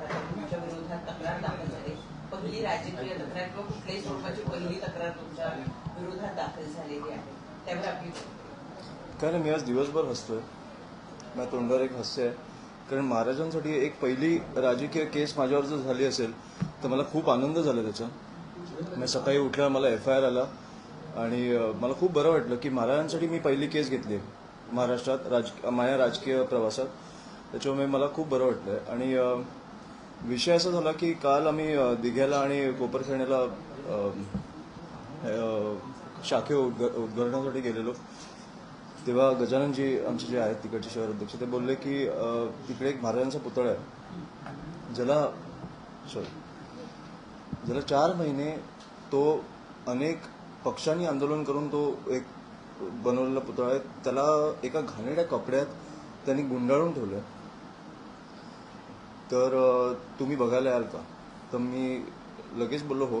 तक्रार दाखल झाली पहिली राजकीय तक्रार किंवा कुठल्याही स्वरूपाची पहिली तक्रार तुमच्या विरोधात दाखल झालेली आहे आपली काय नाही मी आज दिवसभर हसतोय. माझ्या तोंडावर एक हास्य आहे. कारण महाराजांसाठी एक पहिली राजकीय केस माझ्यावर जर झाली असेल तर मला खूप आनंद झाला त्याचा. मी सकाळी उठल्यावर मला एफ आय आर आला आणि मला खूप बरं वाटलं की महाराजांसाठी मी पहिली केस घेतली आहे महाराष्ट्रात राज माझ्या राजकीय प्रवासात. त्याच्यामुळे मला खूप बरं वाटलं आहे. आणि विषय असा झाला की काल आम्ही दिघ्याला आणि कोपरखेण्याला शाखे उद्घ उद्घाटनासाठी गेलेलो. तेव्हा गजाननजी आमचे जे आहेत तिकडचे शहर अध्यक्ष ते बोलले की तिकडे एक महाराजांचा पुतळा आहे. ज्याला सॉरी ज्याला चार महिने तो अनेक पक्षांनी आंदोलन करून तो एक बनवलेला पुतळा आहे. त्याला एका घाणेरड्या कपड्यात त्यांनी गुंडाळून ठेवलं तर तुम्ही बघायला याल का? तर मी लगेच बोललो हो.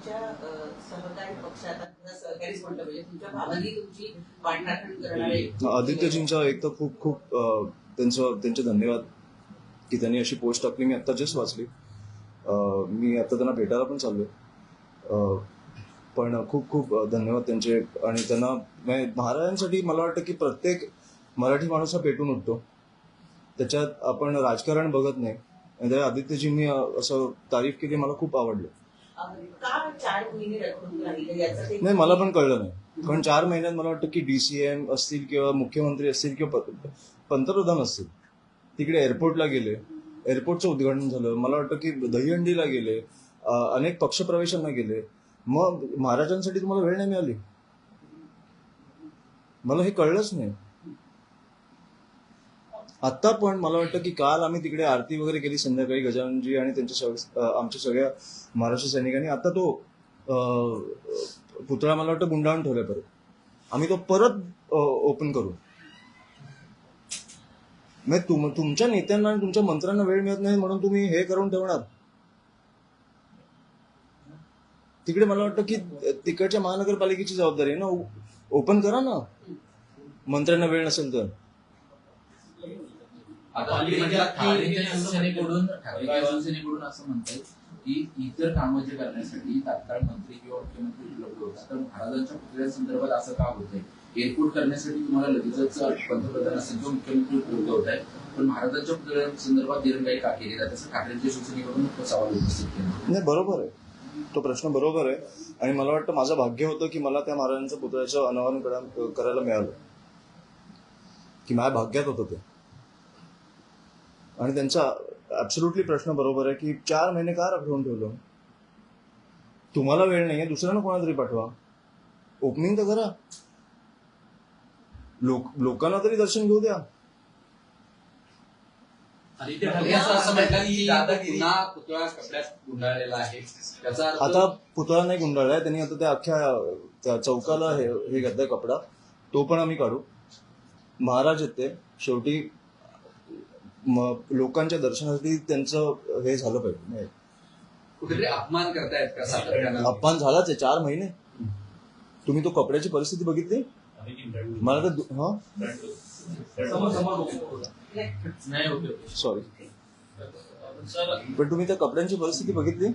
तुमच्या सहकारी पक्षात सहकारीच म्हणलं तुमच्या तुमची करणारे आदित्यजींचा एक तर खूप खूप त्यांचं त्यांचे धन्यवाद की त्यांनी अशी पोस्ट टाकली. मी आता जस्ट वाचली. मी आता त्यांना भेटायला पण चाललोय. पण खूप खूप धन्यवाद त्यांचे. आणि त्यांना म्हणजे महाराजांसाठी मला वाटतं की प्रत्येक मराठी माणूस हा पेटून उठतो. त्याच्यात आपण राजकारण बघत नाही. आणि त्या आदित्यजींनी असं तारीफ केली मला खूप आवडलं. का चार महिने रखडून राहिले? याचं ते नाही मला पण कळलं नाही. कारण चार महिन्यात मला वाटतं की डीसीएम असतील किंवा मुख्यमंत्री असतील किंवा पंतप्रधान असतील. तिकडे एअरपोर्टला गेले. एअरपोर्टचं उद्घाटन झालं. मला वाटतं की दहीहंडीला गेले. अनेक पक्षप्रवेशांना गेले. मग महाराजांसाठी तुम्हाला वेळ नाही मिळाली? मला हे कळलंच नाही. आता पण मला वाटतं की काल आम्ही तिकडे आरती वगैरे केली संध्याकाळी गजाननजी आणि त्यांच्या आमच्या सगळ्या महाराष्ट्र सैनिकांनी. आता तो पुतळा मला वाटतं गुंडाळून ठेवला परत. आम्ही तो परत ओपन करू. म्हणजे तुम तुमच्या नेत्यांना आणि तुमच्या मंत्र्यांना वेळ मिळत नाही म्हणून तुम्ही हे करून ठेवणार. तिकडे मला वाटतं की तिकडच्या महानगरपालिकेची जबाबदारी आहे ना? ओपन करा ना. मंत्र्यांना वेळ नसेल तर. आता ठाकरेंच्या शिवसेनेकडून शिवसेनेकडून असं म्हणतात की इतर कामं जे करण्यासाठी तात्काळ मंत्री किंवा मुख्यमंत्री उपलब्ध होतात. तर महाराजांच्या पुतळ्यांसंदर्भात असं का होतंय? एअरपोर्ट करण्यासाठी तुम्हाला लगेचच पंतप्रधान असेल किंवा मुख्यमंत्री उपलब्ध होत आहे पण महाराजांच्या पुतळ्यांसंदर्भात दिरंगाई का केली जाते? असं ठाकरेंच्या शिवसेनेकडून तो सवाल उपस्थित केला. नाही बरोबर आहे. तो प्रश्न बरोबर आहे. आणि मला वाटतं माझं भाग्य होतं की मला त्या महाराजांच्या पुतळ्याचं अनावरण करा- करायला मिळालं. की माझ्या भाग्यात होतं ते. आणि त्यांचा ऍब्सोल्युटली प्रश्न बरोबर आहे की चार महिने का रखडून ठेवलं? तुम्हाला वेळ नाहीये दुसऱ्यानं कोणाला तरी पाठवा. ओपनिंग तर करा. लोक लोकांना तरी दर्शन घेऊ द्या. पुतळा आहे. आता पुतळा नाही गुंडाळलाय त्यांनी आता त्या अख्ख्या त्या चौकाला हे घातलाय कपडा. तो पण आम्ही काढू. महाराज आहेत ते. शेवटी लोकांच्या दर्शनासाठी त्यांचं हे झालं पाहिजे नाही. कुठेतरी अपमान करतायत का सातत्यानं? अपमान झालाच आहे चार महिने. तुम्ही तो कपड्याची परिस्थिती बघितली? मला तर हा? सॉरी पण तुम्ही त्या कपड्यांची परिस्थिती बघितली?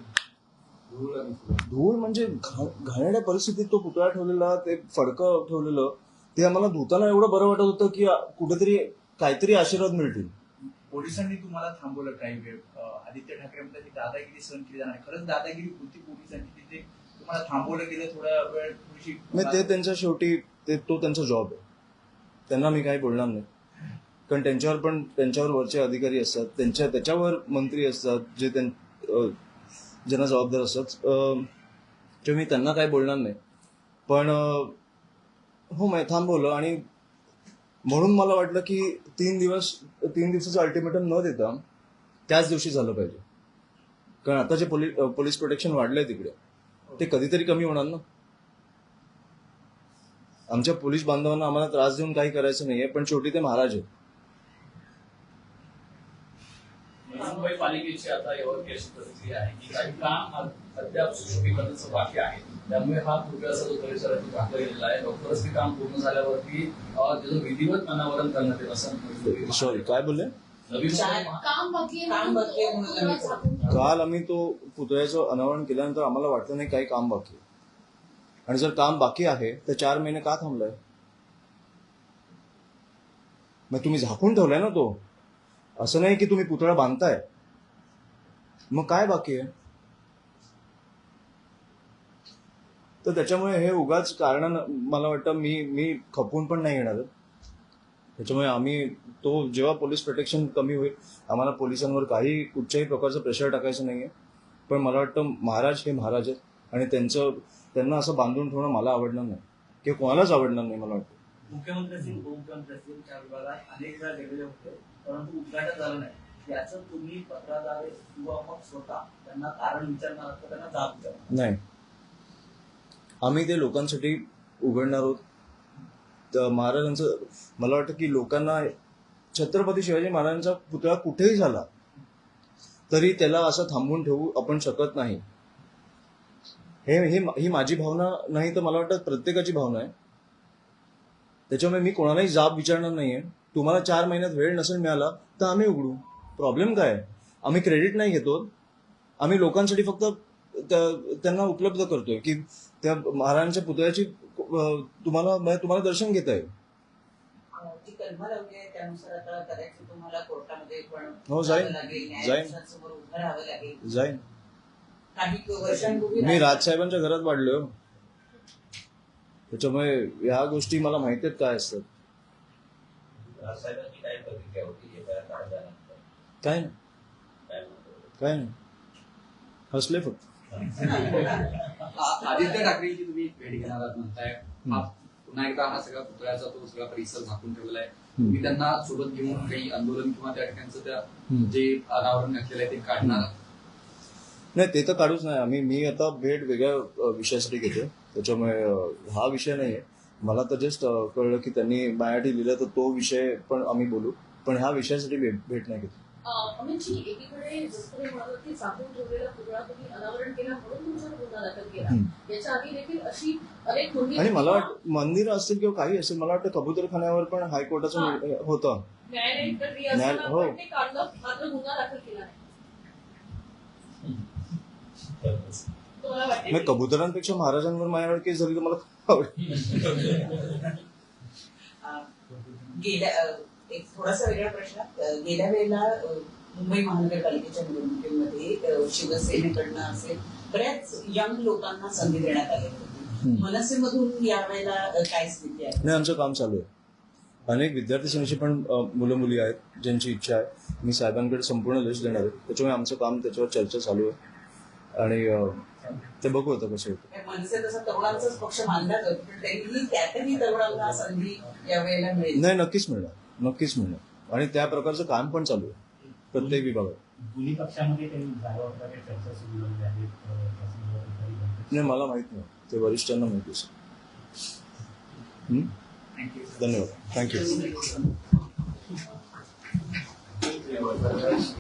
धूळ म्हणजे घा- घाणेरड्या परिस्थितीत तो पुतळा ठेवलेला ते फडकं ठेवलेलं ते आम्हाला धुताना एवढं बरं वाटत होतं की कुठेतरी काहीतरी आशीर्वाद मिळतील. पोलिसांनी तुम्हाला थांबवलं काही वेळ. आदित्य ठाकरे म्हणतात की दादागिरी सहन केली जाणार खरंच दादागिरी होती पोलिसांची तिथे तुम्हाला थांबवलं गेलं थोडा वेळ थोडीशी नाही ते त्यांच्या शेवटी ते तो त्यांचा जॉब आहे. त्यांना मी काही बोलणार नाही. कारण त्यांच्यावर पण त्यांच्यावर वरचे अधिकारी असतात त्यांच्या त्याच्यावर मंत्री असतात जे त्यां ज्यांना जबाबदार असतात. जे ते मी त्यांना काही बोलणार नाही. पण हो मी थांबवलं आणि म्हणून मला वाटलं की तीन दिवस तीन दिवसाचं अल्टिमेटम न देता त्याच दिवशी झालं पाहिजे. कारण आता जे पोलीस पोलीस प्रोटेक्शन वाढलंय तिकडे ते कधीतरी कमी होणार ना? आमच्या पोलीस बांधवांना आम्हाला त्रास देऊन काही करायचं नाहीये पण शेवटी ते महाराज आहेत. मुंबई पालिकेची आता यावर अशी प्रतिक्रिया आहे की काही काम अद्याप सुशोभीकरणाचं बाकी आहे. त्यामुळे हा पुतळ्याचा जो परिसराची घातला गेलेला आहे. लवकरच ते काम पूर्ण झाल्यावरती अं, त्याचं विधिवत अनावरण करण्यात येईल असं सॉरी काय बोलले? आहे आहे तो. काल आम्ही तो पुतळ्याचं अनावरण केल्यानंतर आम्हाला वाटलं नाही काही काम बाकी आहे. आणि जर काम बाकी आहे तर चार महिने का थांबलाय? मग तुम्ही झाकून ठेवलाय ना तो? असं नाही की तुम्ही पुतळा बांधताय. मग काय बाकी आहे? तर त्याच्यामुळे हे उगाच कारण मला वाटतं मी मी खपून पण नाही येणार. त्याच्यामुळे आम्ही तो जेव्हा पोलीस प्रोटेक्शन कमी होईल आम्हाला पोलिसांवर काही कुठच्याही प्रकारचं प्रेशर टाकायचं नाही आहे पण मला वाटतं महाराज हे महाराज आहेत. आणि त्यांचं त्यांना असं बांधून ठेवणं मला आवडणार नाही. किंवा कोणालाच आवडणार नाही मला वाटतं. मुख्यमंत्री असतील उपमुख्यमंत्री असतील त्या विभागात अनेक वेळा गेलेले होते परंतु उद्घाटन झालं नाही. याचं तुम्ही पत्राद्वारे किंवा मग स्वतः त्यांना कारण विचारणार असतं त्यांना जाब विचारणार नाही. आम्ही ते लोकांसाठी उघडणार आहोत. महाराजांचं मला वाटतं की लोकांना छत्रपती शिवाजी महाराजांचा पुतळा कुठेही झाला तरी त्याला असं थांबवून ठेवू आपण शकत नाही. हे हे ही माझी भावना नाही तर मला वाटतं प्रत्येकाची भावना आहे. त्याच्यामुळे मी कोणालाही जाब विचारणार नाहीये तुम्हाला चार महिन्यात वेळ नसेल मिळाला तर आम्ही उघडू प्रॉब्लेम काय आहे? आम्ही क्रेडिट नाही घेतो आम्ही लोकांसाठी फक्त त्या- त्यांना उपलब्ध करतोय की त्या महाराजांच्या पुतळ्याची तुम्हाला म्हणजे तुम्हाला दर्शन घेता येईल आहे हो, जाईन. जाईन. मी राजसाहेबांच्या घरात वाढलोय. त्याच्यामुळे ह्या गोष्टी मला माहिती आहेत काय असतात. काय काळानंतर काय? नाही नाही. हसले फक्त. आदित्य ठाकरेंची तुम्ही भेट घेणार आहात म्हणताय. हा पुन्हा एकदा हा सगळा पुतळ्याचा तो सगळा परिसर झाकून ठेवलेला आहे तुम्ही त्यांना सोबत घेऊन काही आंदोलन किंवा त्या ठिकाणचं त्या. जे अनावरण घातलेलं आहे ते काढणार आहात? नाही ते तर काढूच नाही. आम्ही मी आता भेट वेगळ्या विषयासाठी घेतोय. त्याच्यामुळे हा विषय नाहीये. मला तर जस्ट कळलं की त्यांनी माझ्यासाठी लिहिलं तर तो विषय पण आम्ही बोलू. पण ह्या विषयासाठी भेट भेट नाही घेतली. अं, अमितजी एकीकडे जसं तुम्ही म्हणालात की झाकून ठेवलेला पुतळा तुम्ही अनावरण केला म्हणून तुमच्यावर गुन्हा दाखल केला. हम्म. याच्या आधी देखील अशी अनेक गुन्हे आणि मला वाटतं मंदिर असतील किंवा काही असेल मला वाटतं कबूतरखान्यावर पण हायकोर्टाचं. निर्णय होतं. हो. गुन्हा दाखल केला नाही कबुतरांपेक्षा महाराजांवर माझ्यावर केस झाली तर मला आवडेल. गेल्या एक थोडासा वेगळा प्रश्न. गेल्या वेळेला मुंबई महानगरपालिकेच्या निवडणुकीमध्ये शिवसेनेकडनं असेल बऱ्याच यंग लोकांना संधी देण्यात आली होती. मनसेमधून यावेळेला काय स्थिती आहे? नाही आमचं काम चालू आहे. अनेक विद्यार्थी सेनेची पण मुलं मुली आहेत ज्यांची इच्छा आहे. मी साहेबांकडे संपूर्ण लिस्ट देणार आहे. त्याच्यामुळे आमचं काम त्याच्यावर चर्चा चालू आहे. आणि ते बघू आता कसं होतं. मनसे तसा तरुणांचाच पक्ष मानला जातो पण तरीही त्यातही तरुणांना संधी यावेळेला मिळेल. नाही नक्कीच मिळणार नक्कीच मिळणार. आणि त्या प्रकारचं काम पण चालू आहे प्रत्येक विभागात. दोन्ही पक्षामध्ये काही चर्चा सुरू झाली? नाही मला माहीत नाही. ते वरिष्ठांना माहिती असेल. हं? धन्यवाद. थँक्यू